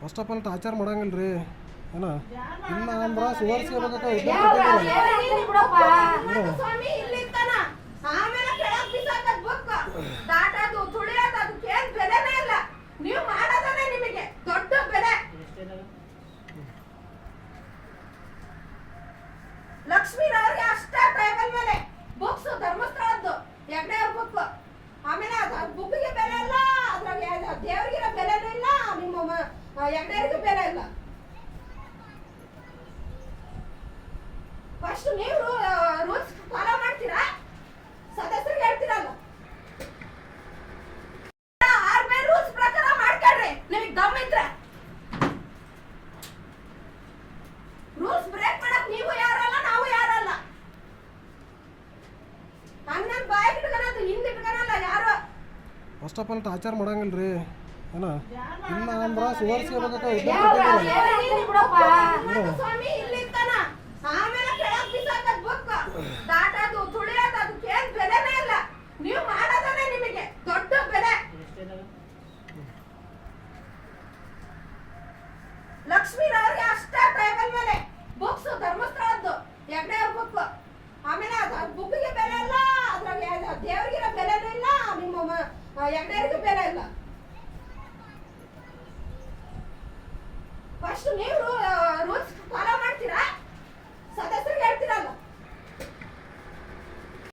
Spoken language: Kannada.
ಫಸ್ಟ್ ಆಫ್ ಆಲ್ ಟಾರ್ಚರ್ ಮಾಡಂಗಿಲ್ಲ ರೀ ಏನ? ಇಲ್ಲ ಅಂದ್ರೆ ಲಕ್ಷ್ಮೀರವ್ರಿಗೆ ಅಷ್ಟ ಟೇಬಲ್ ಮೇಲೆ ಬುಕ್ಸ್ ಧರ್ಮಸ್ಥಳದ್ದು. ಎಗ್ನೇ ಅವ್ರ ಬುಕ್ ಆಮೇಲೆ ಅದು ಬುಕ್ಕಿಗೆ ಬೆಲೆ ಇಲ್ಲ ಅದ್ರಾಗ ದೇವ್ರಿಗಿರೋ ಬೆಲೆನೂ ಇಲ್ಲ ನಿಮ್ಮ ಬೇರೆ ಇಲ್ಲ. ಫಸ್ಟ್ ನೀವು ರೂಲ್ಸ್ ಫಾಲೋ ಮಾಡ್ತೀರಾ? ಸದಸ್ಯರಿಗೆ ಹೇಳ್ತೀರಲ್ಲ ಆರ್ಮೇ ರೂಲ್ಸ್ ಪ್ರಕಾರ ಮಾಡ್ಕೊಳ್ರಿ, ನಿಮಗೆ ದಮ್ ಇದ್ರೆ. ರೂಲ್ಸ್ ಬ್ರೇಕ್ ಮಾಡಕ್ ನೀವು ಯಾರಲ್ಲ, ನಾವು ಯಾರಲ್ಲ. ಹಂಗನ್ ಬಾಯ್ ಇಟ್ಕೊಳೋದು ಹಿಂದ್ ಇಟ್ಕೊಳಲ್ಲ ಯಾರು? ಫಸ್ಟ್ ಆಫ್ ಆಲ್ ಟಾರ್ಚರ್ ಮಾಡಂಗಿಲ್ಲ ರೀ ಏನ ಇಲ್ಲ. ಅಂದ್ರ ಬೆಲೆ. ಲಕ್ಷ್ಮೀರವ್ರಿಗೆ ಅಷ್ಟ ಟೇಬಲ್ ಮೇಲೆ ಬುಕ್ಸ್ ಧರ್ಮಸ್ಥಳದ್ದು. ಅವ್ರ ಬುಕ್ ಆಮೇಲೆ ಅದು ಬುಕ್ಕಿಗೆ ಬೆಲೆ ಇಲ್ಲ. ಅದ್ರಾಗ ದೇವ್ರಿಗಿರೋ ಬೆಲೆನೂ ಇಲ್ಲ. ನಿಮ್ಮ ಹೆಗ್ಡೆಯವ್ರಿಗೆ ಬೆಲೆ ಇಲ್ಲ. ಫಸ್ಟ್ ನೀವು